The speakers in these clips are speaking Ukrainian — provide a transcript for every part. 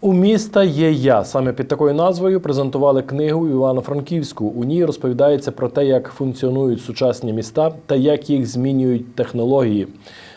У міста є я. Саме під такою назвою презентували книгу Івано-Франківську. У ній розповідається про те, як функціонують сучасні міста та як їх змінюють технології.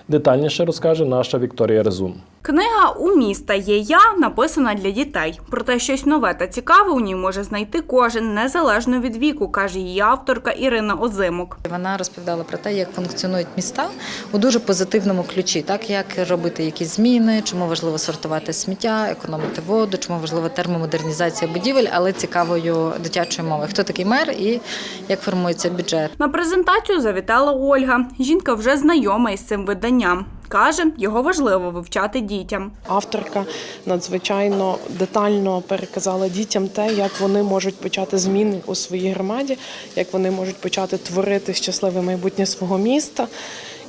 Детальніше розкаже наша Вікторія Резун. Книга У міста є я написана для дітей. Проте щось нове та цікаве у ній може знайти кожен незалежно від віку, каже її авторка Ірина Озимок. Вона розповідала про те, як функціонують міста у дуже позитивному ключі, так як робити якісь зміни, чому важливо сортувати сміття, економити воду, чому важлива термомодернізація будівель, але цікавою дитячою мовою. Хто такий мер і як формується бюджет? На презентацію завітала Ольга. Жінка вже знайома із цим виданням. Каже, його важливо вивчати дітям. Авторка надзвичайно детально переказала дітям те, як вони можуть почати зміни у своїй громаді, як вони можуть почати творити щасливе майбутнє свого міста.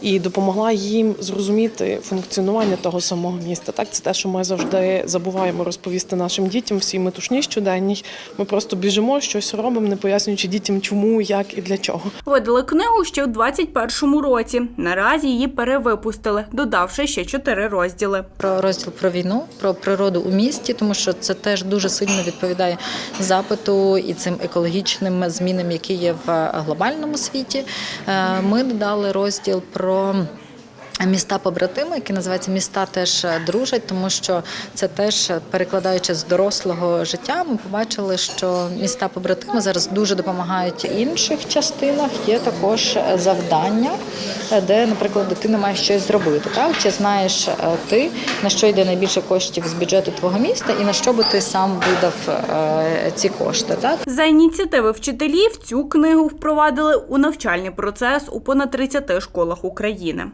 І допомогла їм зрозуміти функціонування того самого міста. Так, це те, що ми завжди забуваємо розповісти нашим дітям всі метушні щоденні. Ми просто біжимо, щось робимо, не пояснюючи дітям, чому, як і для чого. Видали книгу ще у 21-му році. Наразі її перевипустили, додавши ще чотири розділи. Про розділ про війну, про природу у місті, тому що це теж дуже сильно відповідає запиту і цим екологічним змінам, які є в глобальному світі. Е, Ми додали розділ про. Міста побратими, які називаються міста теж дружать, тому що це теж перекладаючи з дорослого життя. Ми побачили, що міста побратими зараз дуже допомагають інших частинах. Є також завдання, де, наприклад, дитина має щось зробити. Так чи знаєш е, ти на що йде найбільше коштів з бюджету твого міста, і на що би ти сам видав е, ці кошти? Так За ініціативи вчителів цю книгу впровадили у навчальний процес у понад 30 школах України.